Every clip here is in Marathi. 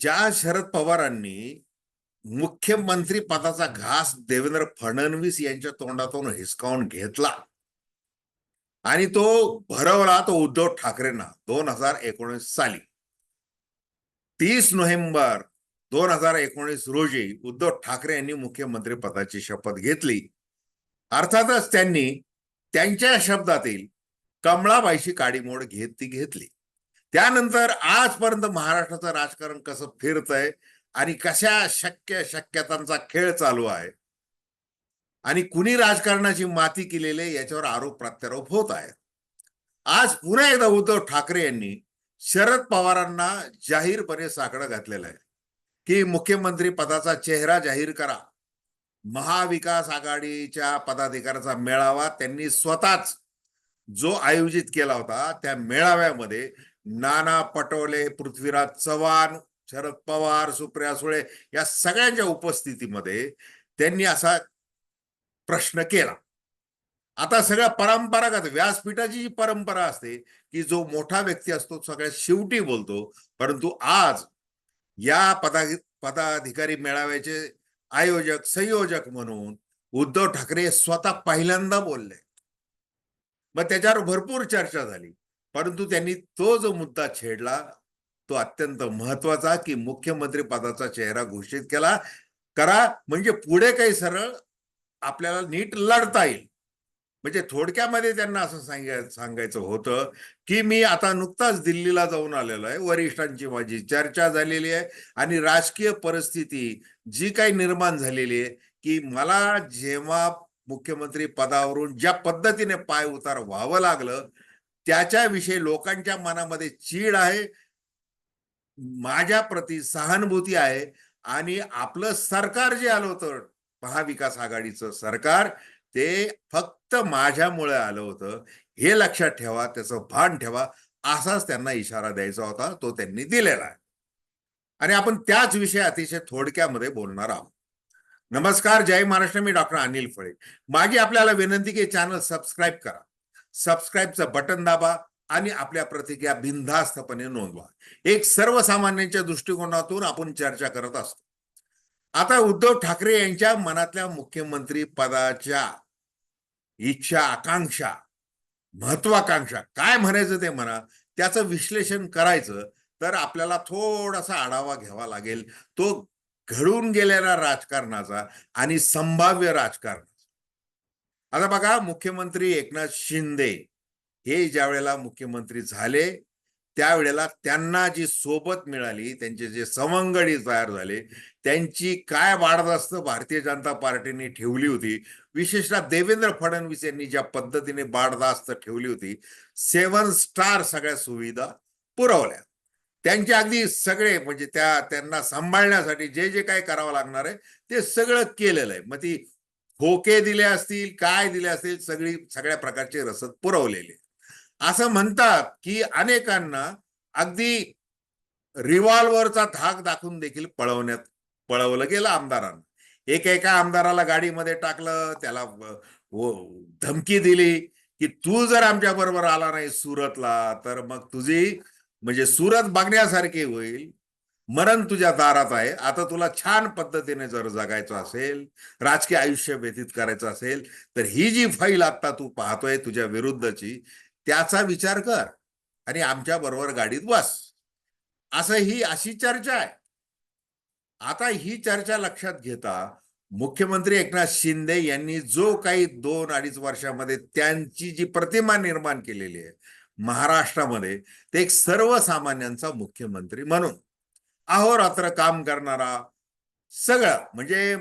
ज्या शरद पवारांनी मुख्यमंत्री पदाचा घास देवेंद्र फडणवीस यांच्या तोंडातून हिसकावून घेतला आणि तो भरवला तो उद्धव ठाकरेंना दोन हजार एकोणीस साली. तीस नोव्हेंबर दोन हजार एकोणीस रोजी उद्धव ठाकरे यांनी मुख्यमंत्री पदाची शपथ घेतली. अर्थातच त्यांनी त्यांच्या शब्दातील कमळाबाईची काडीमोड घेत ती घेतली. त्यानंतर आजपर्यंत महाराष्ट्राचं राजकारण कसं फिरतंय आणि कशा शक्य शक्यतांचा खेळ चालू आहे आणि कुणी राजकारणाची माती केलेले याच्यावर आरोप प्रत्यारोप होत आहेत. आज पुन्हा एकदा उद्धव ठाकरे यांनी शरद पवारांना जाहीरपणे साकडं घातलेलं आहे की मुख्यमंत्री पदाचा चेहरा जाहीर करा. महाविकास आघाडीच्या पदाधिकाऱ्याचा मेळावा त्यांनी स्वतःच जो आयोजित केला होता त्या मेळाव्यामध्ये नाना पटोले पृथ्वीराज चव्हाण शरद पवार सुप्रिया सुळे या सगळ्यांच्या उपस्थितीमध्ये त्यांनी असा प्रश्न केला. आता सगळ्या परंपरागत व्यासपीठाची जी परंपरा असते की जो मोठा व्यक्ती असतो सगळ्यात शेवटी बोलतो परंतु आज या पदा पदाधिकारी मेळाव्याचे आयोजक संयोजक म्हणून उद्धव ठाकरे स्वतः पहिल्यांदा बोलले. मग त्याच्यावर भरपूर चर्चा झाली. परंतु त्यांनी तो जो मुद्दा छेडला तो अत्यंत महत्त्वाचा की मुख्यमंत्री पदाचा चेहरा घोषित केला. करा म्हणजे पुढे काही सरळ आपल्याला नीट लढता येईल. म्हणजे थोडक्यामध्ये त्यांना असं सांगाय सांगायचं होतं की मी आता नुकताच दिल्लीला जाऊन आलेलो आहे. वरिष्ठांची माझी चर्चा झालेली आहे आणि राजकीय परिस्थिती जी काही निर्माण झालेली आहे की मला जेव्हा मुख्यमंत्री पदावरून ज्या पद्धतीने पाय उतार व्हावं लागलं त्याच्याविषयी लोकांच्या मनामध्ये चीड आहे माझ्या प्रती सहानुभूती आहे आणि आपलं सरकार जे आलं होतं महाविकास आघाडीचं सरकार ते फक्त माझ्यामुळे आलं होतं. हे लक्षात ठेवा त्याचं भान ठेवा असाच त्यांना इशारा द्यायचा होता तो त्यांनी दिलेला आहे. आणि आपण त्याच विषयी अतिशय थोडक्यामध्ये बोलणार आहोत. नमस्कार जय महाराष्ट्र मी डॉक्टर अनिल फळे. माझी आपल्याला विनंती की चॅनल सबस्क्राईब करा. सबस्क्राईबचं बटन दाबा आणि आपल्या प्रतिक्रिया बिनधास्तपणे नोंदवा. एक सर्वसामान्यांच्या दृष्टिकोनातून आपण चर्चा करत असतो. आता उद्धव ठाकरे यांच्या मनातल्या मुख्यमंत्री पदाच्या इच्छा आकांक्षा महत्वाकांक्षा काय म्हणायचं ते म्हणा त्याचं विश्लेषण करायचं तर आपल्याला थोडासा आढावा घ्यावा लागेल. तो घडून गेलेल्या राजकारणाचा आणि संभाव्य राजकारण आता बघा मुख्यमंत्री एकनाथ शिंदे हे ज्या वेळेला मुख्यमंत्री झाले त्यावेळेला त्यांना जी सोबत मिळाली त्यांचे जे सवंगडी तयार झाले त्यांची काय वाढदास्त भारतीय जनता पार्टीने ठेवली होती विशेषतः देवेंद्र फडणवीस यांनी ज्या पद्धतीने बाडदास्त ठेवली होती सेवन स्टार सगळ्या सुविधा पुरवल्या. त्यांचे अगदी सगळे म्हणजे त्या त्यांना सांभाळण्यासाठी जे जे काय करावं लागणार आहे ते सगळं केलेलं आहे. मग ती खोके दिले असतील काय दिले असतील सगळी सगळ्या प्रकारचे रसद पुरवलेले. असं म्हणतात की अनेकांना अगदी रिव्हॉल्व्हरचा धाक दाखवून देखील पळवण्यात पळवलं गेलं आमदारांना. एक एका आमदाराला गाडीमध्ये टाकलं त्याला धमकी दिली की तू जर आमच्या बरोबर आला नाही सुरतला तर मग तुझी म्हणजे सुरत बघण्यासारखी होईल मरण तुझ्या दारात आहे. आता तुला छान पद्धतीने जर जगायचं असेल राजकीय आयुष्य व्यतीत करायचं असेल तर ही जी फाईल आता तू पाहतोय तुझ्या विरुद्धची त्याचा विचार कर आणि आमच्या बरोबर गाडीत बस. असं ही अशी चर्चा आहे. आता ही चर्चा लक्षात घेता मुख्यमंत्री एकनाथ शिंदे यांनी जो काही दोन अडीच वर्षामध्ये त्यांची जी प्रतिमा निर्माण केलेली आहे महाराष्ट्रामध्ये ते एक सर्वसामान्यांचा मुख्यमंत्री म्हणून. अहोरात्र काम करणारा सगळं म्हणजे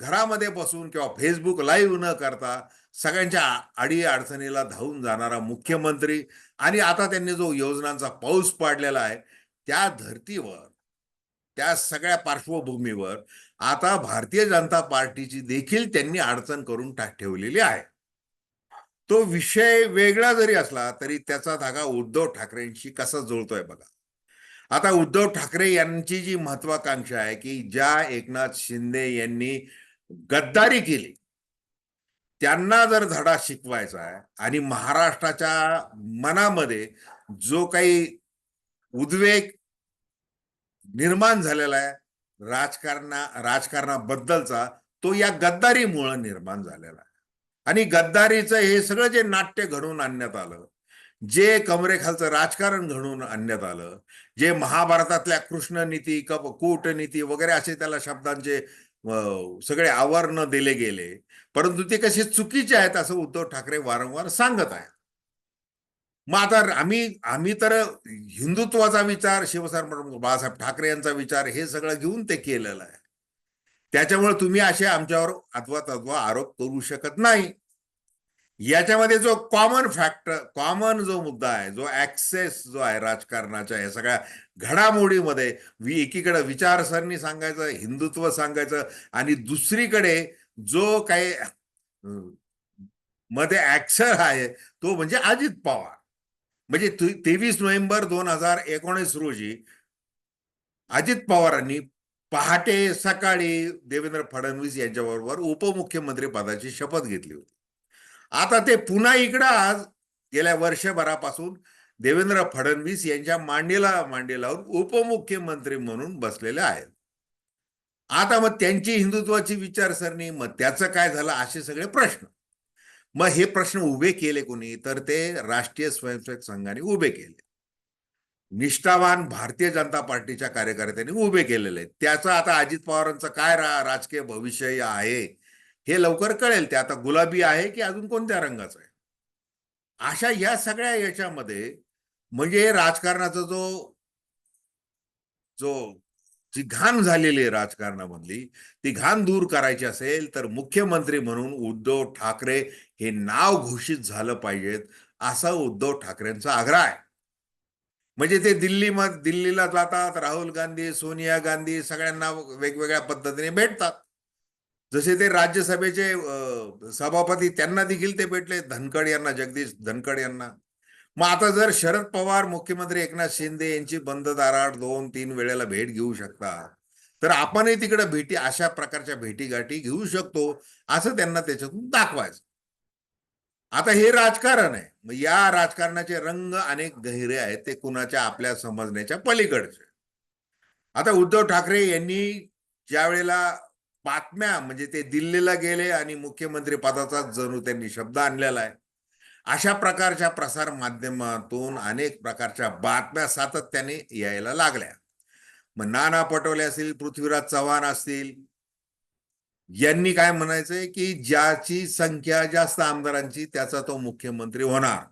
घरामध्ये बसून किंवा फेसबुक लाईव्ह न करता सगळ्यांच्या अडी अडचणीला धावून जाणारा मुख्यमंत्री आणि आता त्यांनी जो योजनांचा पाऊस पाडलेला आहे त्या धर्तीवर त्या सगळ्या पार्श्वभूमीवर आता भारतीय जनता पार्टीची देखील त्यांनी अडचण करून ठेवलेली आहे. तो विषय वेगळा जरी असला तरी त्याचा धागा उद्धव ठाकरेंशी कसा जुळतोय बघा. आता उद्धव ठाकरे यांची जी महत्वाकांक्षा आहे की ज्या एकनाथ शिंदे यांनी गद्दारी केली त्यांना जर धडा शिकवायचा आहे आणि महाराष्ट्राच्या मनामध्ये जो काही उद्वेग निर्माण झालेला आहे राजकारणा राजकारणाबद्दलचा तो या गद्दारीमुळं निर्माण झालेला आहे. आणि गद्दारीचं हे सगळं जे नाट्य घडवून आणण्यात आलं जे कमरेखालचं राजकारण घडून आणण्यात आलं जे महाभारतातल्या कृष्णनीती कप कूटनीती वगैरे असे त्याला शब्दांचे सगळे आवरण दिले गेले परंतु ते कसे चुकीचे आहेत असं उद्धव ठाकरे वारंवार सांगत आहेत. मग आता आम्ही आम्ही तर हिंदुत्वाचा विचार शिवसेना बाळासाहेब ठाकरे यांचा विचार हे सगळं घेऊन ते केलेलं आहे. त्याच्यामुळे तुम्ही असे आमच्यावर अथवा तद्वा आरोप करू शकत नाही. याच्यामध्ये जो कॉमन फॅक्टर कॉमन जो मुद्दा आहे जो ऍक्सेस जो आहे राजकारणाच्या या सगळ्या घडामोडीमध्ये वि एकीकडे विचारसरणी सांगायचं हिंदुत्व सांगायचं आणि दुसरीकडे जो काही मध्ये ऍक्सर आहे तो म्हणजे अजित पवार. म्हणजे तेवीस नोव्हेंबर दोन हजार एकोणीस रोजी अजित पवारांनी पहाटे सकाळी देवेंद्र फडणवीस यांच्याबरोबर उपमुख्यमंत्री पदाची शपथ घेतली होती. आता ते पुन्हा इकडं आज गेल्या वर्षभरापासून देवेंद्र फडणवीस यांच्या मांडीला मांडी लावून उपमुख्यमंत्री म्हणून बसलेले आहेत. आता मग त्यांची हिंदुत्वाची विचारसरणी मग त्याचं काय झालं असे सगळे प्रश्न. मग हे प्रश्न उभे केले कोणी तर ते राष्ट्रीय स्वयंसेवक संघाने उभे केले. निष्ठावान भारतीय जनता पार्टीच्या कार्यकर्त्यांनी उभे केलेले आहेत. त्याचं आता अजित पवारांचं काय रा राजकीय भविष्य आहे? हे लवकर कळेल ते. आता गुलाबी आहे की अजून कोणत्या रंगाचं आहे? अशा या सगळ्या याच्यामध्ये म्हणजे राजकारणाचा जो जो जी घाण झालेली आहे राजकारणामधली ती घाण दूर करायची असेल तर मुख्यमंत्री म्हणून उद्धव ठाकरे हे नाव घोषित झालं पाहिजेत असा उद्धव ठाकरेंचा आग्रह आहे. म्हणजे ते दिल्ली दिल्लीला जातात राहुल गांधी सोनिया गांधी सगळ्यांना वेगवेगळ्या पद्धतीने भेटतात. जसे ते राज्यसभेचे सभापती त्यांना देखील ते भेटले धनखड यांना जगदीश धनखड यांना. मग आता जर शरद पवार मुख्यमंत्री एकनाथ शिंदे यांची बंद दाराड दोन तीन वेळेला भेट घेऊ शकतात तर आपणही तिकडे भेटी अशा प्रकारच्या भेटीगाठी घेऊ शकतो असं त्यांना त्याच्यातून दाखवायचं. आता हे राजकारण आहे. मग या राजकारणाचे रंग अनेक गहिरे आहेत ते कुणाच्या आपल्या समजण्याच्या पलीकडचे. आता उद्धव ठाकरे यांनी ज्या वेळेला बातम्या म्हणजे ते दिल्लीला गेले आणि मुख्यमंत्री पदाचा जणू त्यांनी शब्द आणलेला आहे. अशा प्रकारच्या प्रसार माध्यमातून अनेक प्रकारच्या बातम्या सातत्याने यायला लागल्या. मग नाना पटोले असतील पृथ्वीराज चव्हाण असतील यांनी काय म्हणायचंय की ज्याची संख्या जास्त आमदारांची त्याचा तो मुख्यमंत्री होणार.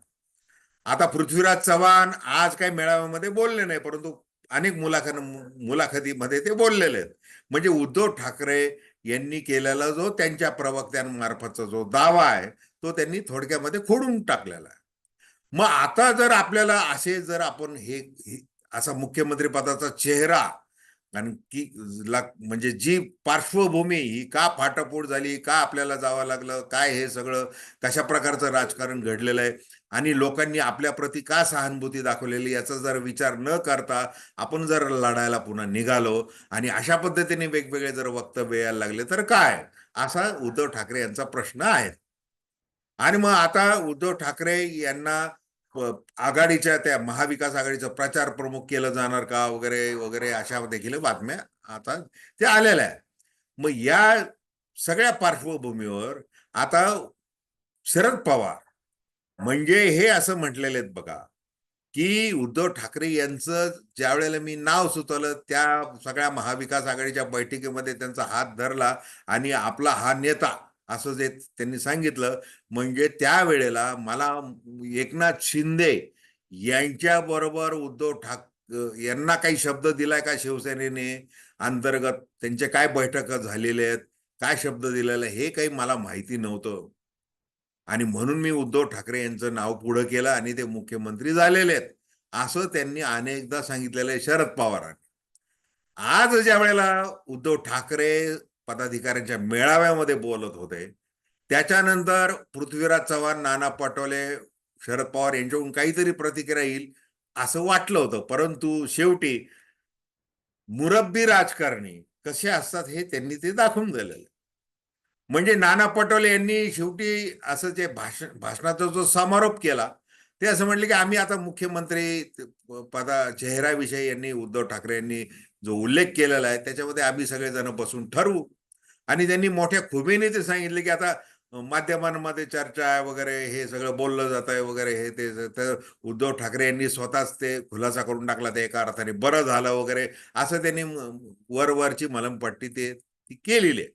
आता पृथ्वीराज चव्हाण आज काही मेळाव्यामध्ये बोलले नाही परंतु अनेक मुलाखत मुलाखतीमध्ये ते बोललेले आहेत. म्हणजे उद्धव ठाकरे यांनी केलेला जो त्यांच्या प्रवक्त्यांमार्फतचा जो दावा आहे तो त्यांनी थोडक्यामध्ये खोडून टाकलेला आहे. मग आता जर आपल्याला असे जर आपण हे असा मुख्यमंत्री पदाचा चेहरा कारण की ला- म्हणजे जी पार्श्वभूमी ही का फाटाफूट झाली का आपल्याला जावं लागलं काय हे सगळं कशा प्रकारचं राजकारण घडलेलं आहे आणि लोकांनी आपल्या प्रती का सहानुभूती दाखवलेली याचा जर विचार न करता आपण जर लढायला पुन्हा निघालो आणि अशा पद्धतीने वेगवेगळे जर वक्तव्य यायला लागले तर काय? असा उद्धव ठाकरे यांचा प्रश्न आहे. आणि मग आता उद्धव ठाकरे यांना आघाडीच्या त्या महाविकास आघाडीचं प्रचार प्रमुख केलं जाणार का वगैरे वगैरे अशा देखील बातम्या आता ते आलेल्या आहेत. मग या सगळ्या पार्श्वभूमीवर आता शरद पवार म्हणजे हे असं म्हटलेले आहेत बघा की उद्धव ठाकरे यांचं ज्या वेळेला मी नाव सुचवलं त्या सगळ्या महाविकास आघाडीच्या बैठकीमध्ये त्यांचा हात धरला आणि आपला हा नेता असं जे त्यांनी सांगितलं म्हणजे त्यावेळेला मला एकनाथ शिंदे यांच्या बरोबर उद्धव ठाक यांना काही शब्द दिलाय का शिवसेनेने? अंतर्गत त्यांचे काय बैठक झालेले आहेत? काय शब्द दिलेले हे काही मला माहिती नव्हतं. आणि म्हणून मी उद्धव ठाकरे यांचं नाव पुढं केलं आणि ते मुख्यमंत्री झालेले आहेत. असं त्यांनी अनेकदा सांगितलेलं आहे शरद पवारांनी. आज ज्या वेळेला उद्धव ठाकरे पदाधिकाऱ्यांच्या मेळाव्यामध्ये बोलत होते त्याच्यानंतर पृथ्वीराज चव्हाण नाना पटोले शरद पवार यांच्याकडून काहीतरी प्रतिक्रिया येईल असं वाटलं होतं. परंतु शेवटी मुरब्बी राजकारणी कसे असतात हे त्यांनी ते दाखवून दिलेलं म्हणजे नाना पटोले यांनी शेवटी असं जे भाषण भाषणाचा जो समारोप केला ते असं म्हटले की आम्ही आता मुख्यमंत्री पदा चेहराविषयी यांनी उद्धव ठाकरे यांनी जो उल्लेख केलेला आहे त्याच्यामध्ये आम्ही सगळेजण बसून ठरवू. आणि त्यांनी मोठ्या खुबीने ते सांगितले की आता माध्यमांमध्ये चर्चा आहे वगैरे हे सगळं बोललं जात आहे वगैरे हे ते तर उद्धव ठाकरे यांनी स्वतःच ते खुलासा करून टाकला ते एका अर्थाने बरं झालं वगैरे असं त्यांनी वरवरची मलमपट्टी ते केलेली आहे.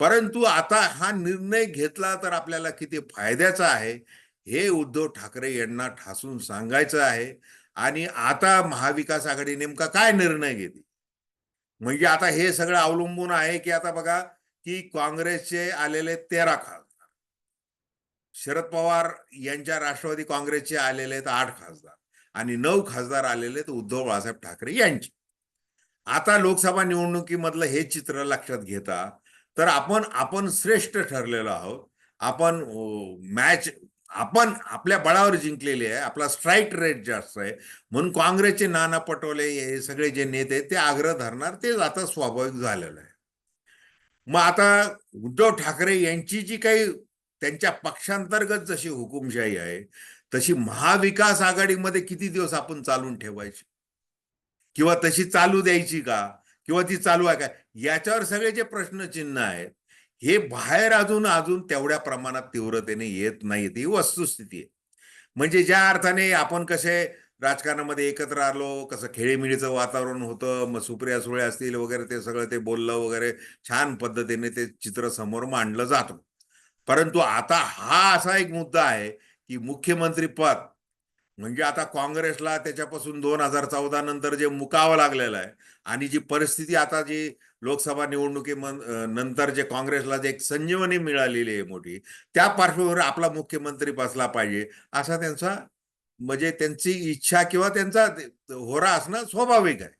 परंतु आता हा निर्णय घेतला तर आपल्याला किती फायद्याचा आहे हे उद्धव ठाकरे यांना ठासून सांगायचं आहे. आणि आता महाविकास आघाडी नेमका काय निर्णय घेते? म्हणजे आता हे सगळं अवलंबून आहे की आता बघा की काँग्रेसचे आलेले तेरा खासदार. शरद पवार यांच्या राष्ट्रवादी काँग्रेसचे आलेले आहेत आठ खासदार. आणि नऊ खासदार आलेले आहेत उद्धव बाळासाहेब ठाकरे यांचे. आता लोकसभा निवडणुकीमधलं हे चित्र लक्षात घेता तर आपण आपण श्रेष्ठ ठरलेलो आहोत. आपण मॅच आपण आपल्या बळावर जिंकलेले आहे. आपला स्ट्राईक रेट जास्त आहे. म्हणून काँग्रेसचे नाना पटोले हे सगळे जे नेते ते आग्रह धरणार. ते आता स्वाभाविक झालेलं आहे. मग आता उद्धव ठाकरे यांची जी काही त्यांच्या पक्षांतर्गत जशी हुकुमशाही आहे तशी महाविकास आघाडीमध्ये किती दिवस आपण चालून ठेवायची? किंवा तशी चालू द्यायची का? किंवा ती चालू आहे का याच्यावर सगळे जे प्रश्नचिन्ह आहेत हे बाहेर अजून अजून तेवढ्या प्रमाणात तीव्रतेने येत नाहीत. ही वस्तुस्थिती आहे. म्हणजे ज्या अर्थाने आपण कसे राजकारणामध्ये एकत्र आलो कसं खेळीमिळीचं वातावरण होतं मग सुप्रिया सुळे असतील वगैरे ते सगळं ते बोललं वगैरे छान पद्धतीने ते चित्र समोर मांडलं जातं. परंतु आता हा असा एक मुद्दा आहे की मुख्यमंत्री पद म्हणजे आता काँग्रेसला त्याच्यापासून दोन हजार चौदा नंतर जे मुकावं लागलेलं आहे आणि जी परिस्थिती आता जी लोकसभा निवडणुकी नंतर जे काँग्रेसला जे एक संजीवनी मिळालेली आहे मोठी त्या पार्श्वभूमीवर आपला मुख्यमंत्री बसला पाहिजे असा त्यांचा म्हणजे त्यांची इच्छा किंवा त्यांचा होरा असणं स्वाभाविक आहे.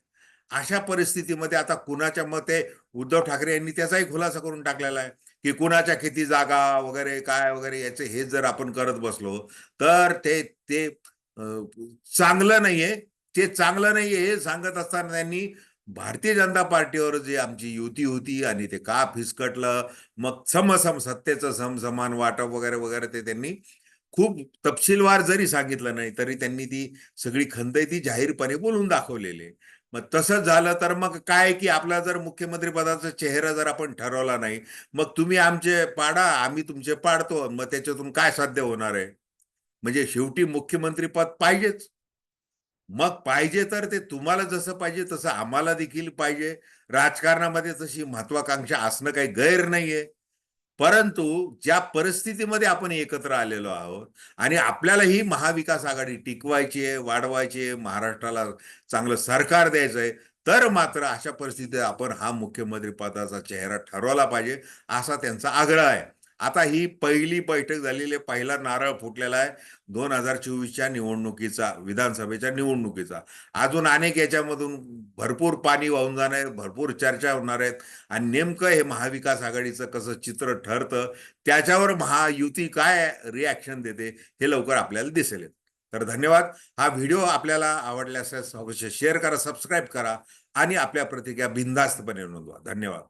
अशा परिस्थितीमध्ये आता कुणाच्या मते उद्धव ठाकरे यांनी त्याचाही खुलासा करून टाकलेला आहे की कुणाच्या किती जागा वगैरे काय वगैरे याचे हे जर आपण करत बसलो तर ते ते चांगलं नाहीये. ते चांगलं नाहीये हे सांगत असताना त्यांनी भारतीय जनता पार्टीवर जी आमची युती होती आणि ते का फिसकटलं मग समसम सत्तेचं समसमान वाटप वगैरे वगैरे ते त्यांनी खूप तपशीलवार जरी सांगितलं नाही तरी त्यांनी ती सगळी खंत ती जाहीरपणे बोलून दाखवलेली मग तसं झालं तर मग काय की आपला जर मुख्यमंत्री पदाचा चेहरा जर आपण ठरवला नाही मग तुम्ही आमचे पाडा आम्ही तुमचे पाडतो मग त्याच्यातून काय साध्य होणार आहे? म्हणजे शेवटी मुख्यमंत्री पद पाहिजेच. मग पाहिजे तर ते तुम्हाला जसं पाहिजे तसं आम्हाला देखील पाहिजे. राजकारणामध्ये तशी महत्वाकांक्षा असणं काही गैर नाहीये. परंतु ज्या परिस्थितीमध्ये आपण एकत्र आलेलो आहोत आणि आपल्याला ही महाविकास आघाडी टिकवायची आहे वाढवायची आहे महाराष्ट्राला चांगलं सरकार द्यायचं आहे तर मात्र अशा परिस्थितीत आपण हा मुख्यमंत्री पदाचा चेहरा ठरवला पाहिजे असा त्यांचा आग्रह आहे. आता ही पहिली बैठक झालेली पहिला नारळ फुटलेला आहे. दोन हजार चोवीसच्या निवडणुकीचा विधानसभेच्या निवडणुकीचा. अजून अनेक याच्यामधून भरपूर पाणी वाहून जाणार आहे भरपूर चर्चा होणार आहेत आणि नेमकं हे महाविकास आघाडीचं कसं चित्र ठरतं त्याच्यावर महायुती काय रिॲक्शन देते हे लवकर आपल्याला दिसेल. तर धन्यवाद. हा व्हिडिओ आपल्याला आवडल्यास अवश्य शेअर करा सबस्क्राईब करा आणि आपल्या प्रतिक्रिया बिंदास्तपणे नोंदवा. धन्यवाद.